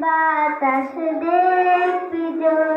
বাতাস দেখবি যদি